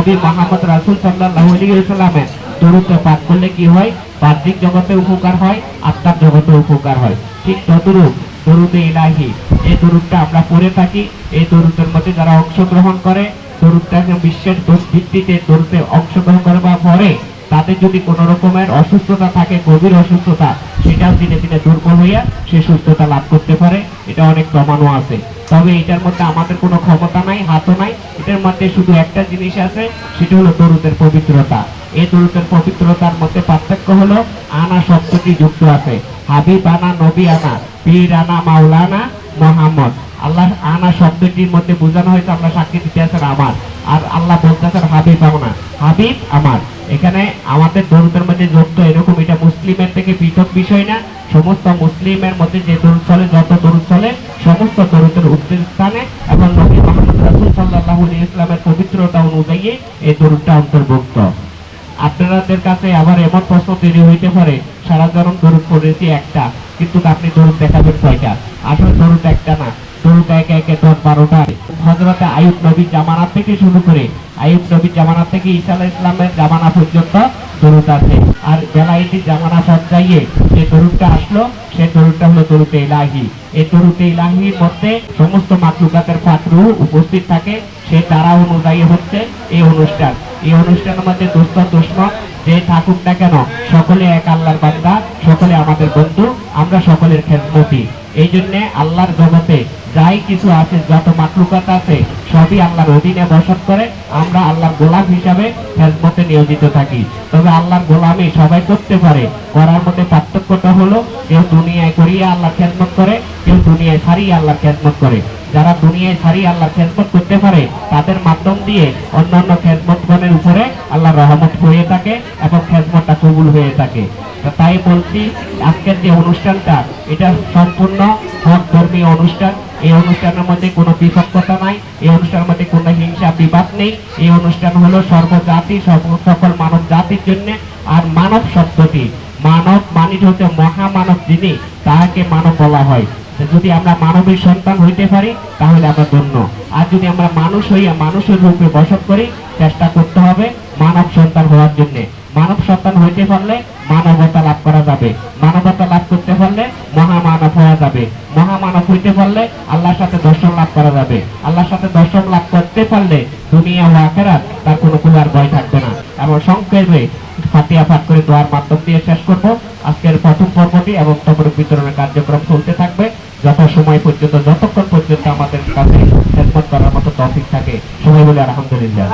নবী মোহাম্মদ রাসুল সাল্লাহ সাল্লামের দরুদে পাঠ করলে কি হয়? বাহ্যিক জগতে উপকার হয়, আত্মার জগতে উপকার হয়। ঠিক তদরূপ দরুদে ইলাহি, এই দরুদটা আমরা পড়ে থাকি, এই দরুদের মধ্যে যারা অংশগ্রহণ করে, দরুদটাকে বিশ্বের দোষ ভিত্তিতে দরুদে অংশগ্রহণ করবার পরে তাদের যদি কোনো রকমের অসুস্থতা থাকে, গভীর অসুস্থতা, সেটাও দিনে দিনে দুর্বল হইয়া সে সুস্থতা লাভ করতে পারে। এটা অনেক প্রমাণও আছে। তবে এটার মধ্যে আমাদের কোনো ক্ষমতা নাই, হাতও নাই। এটার মধ্যে শুধু একটা জিনিস আছে, সেটা হলো দরুদের পবিত্রতা। এই দরুদের পবিত্রতার মধ্যে পার্থক্য হলো, আনা শব্দটি যুক্ত আছে। হাবিব আনা, নবী আনা, পীর আনা, মাওলানা মোহাম্মদ। আল্লাহ আনা শব্দটির মধ্যে বোঝানো হয়েছে, আমরা সাক্ষী দিতে আছেন আমার। আর আল্লাহ বলতেছেন হাবিব আমার হাবিব আমার। এখানে আমাদের দরুদের মধ্যে যুক্ত এরকম, এটা মুসলিমের থেকে পৃথক বিষয় না। সমস্ত মুসলিমের মধ্যে যে দরুদ চলে যত দরুদ চলে সমস্ত দরুদের উত্তর স্থানে এবং নবী মোহাম্মদ রাসুল সাল্লাহ ইসলামের পবিত্রতা অনুযায়ী এই দরুদটা অন্তর্ভুক্ত। আপনাদের কাছে আবার এমন প্রশ্ন তৈরি হইতে পারে, সারা জনম দরুদ পড়েছি একটা, কিন্তু আপনি দরুদ দেখাবেন কয়টা? আসলে দরুদ একটা না, দরুদ একে একে, দশ, বারোটা। হজরতে আয়ুব নবীর জামানা থেকে শুরু করে আয়ুব নবীর জামানা থেকে ঈসা ইসলামের জামানা পর্যন্ত দরুদ আছে। আর বেলায়েতির জামানা পর্যায়ে যে দরুদটা আসলো, সে দরুদটা হলো দরুদে ইলাহি। এই দরুদে ইলাহির মধ্যে সমস্ত মাতলুকাতের পাত্র উপস্থিত থাকে, সে তারা অনুযায়ী হচ্ছে এই অনুষ্ঠান। এই অনুষ্ঠানের মধ্যে দুস্থ, দুশ্মন যে থাকুক না কেন, সকলে এক আল্লাহর বান্দা, সকলে আমাদের বন্ধু, আমরা সকলের খেদমতি। এই জন্যে আল্লাহর জগতে যাই কিছু আছে, যত মাতলুকাত আছে, সবই আল্লাহর অধীনে বসত করে, আমরা আল্লাহর গোলাম হিসাবে খেদমতে নিয়োজিত থাকি। তবে আল্লাহর গোলামি সবাই করতে পারে। করার মধ্যে পার্থক্যটা হলো, কেউ দুনিয়ায় করিয়ে আল্লাহ খেদমত করে, কেউ দুনিয়ায় ছাড়িয়ে আল্লাহ খেদমত করে। যারা দুনিয়ায় ছাড়িয়ে আল্লাহ খেদমত করতে পারে, তাদের মাধ্যম দিয়ে অন্যান্য খেদমতগণের উপরে আল্লাহ রহমত হয়ে থাকে এবং খেদমতটা কবুল হয়ে থাকে। তাই বলছি, আজকের যে অনুষ্ঠানটা, এটা সম্পূর্ণ হক ধর্মীয় অনুষ্ঠান। এই অনুষ্ঠানের মধ্যে কোনো বিপক্ষতা নাই, এই অনুষ্ঠানের মধ্যে কোনো হিংসা বিবাদ নেই, এই অনুষ্ঠান হলো সর্বজাতি সর্ব- সকল মানব জাতির জন্য আর মানব শব্দটি। মানব মানিত হচ্ছে মহামানব যিনি তাহাকে মানব বলা হয়। যদি আমরা মানবের সন্তান হইতে পারি, তাহলে আমরা ধন্য। আর যদি আমরা মানুষ হইয়া মানুষের রূপে বসত করি, চেষ্টা করতে হবে মানব সন্তান হওয়ার জন্য। মানব সন্তান হইতে পারলে মানবতা লাভ করা যাবে। মানবতা লাভ করতে পারলে মহামানব হওয়া যাবে মহামানব হইতে পারলে আল্লাহর সাথে দর্শন লাভ করা যাবে। আল্লাহর সাথে দর্শন লাভ করতে পারলে দুনিয়া ও আখেরাত তার কোনো কুলার ভয় থাকবে না। এবং সংক্ষেপে ফাতিয়া পাঠ করে দোয়ার মাধ্যম দিয়ে শেষ করব। আজকের প্রথম পর্বটি এবং তবরক বিতরণের কার্যক্রম চলতে থাকবে। যত সময় পর্যন্ত, যতক্ষণ পর্যন্ত আমাদের কাছে খেদমত করার মতো টপিক থাকে, সবাই বলে আলহামদুলিল্লাহ।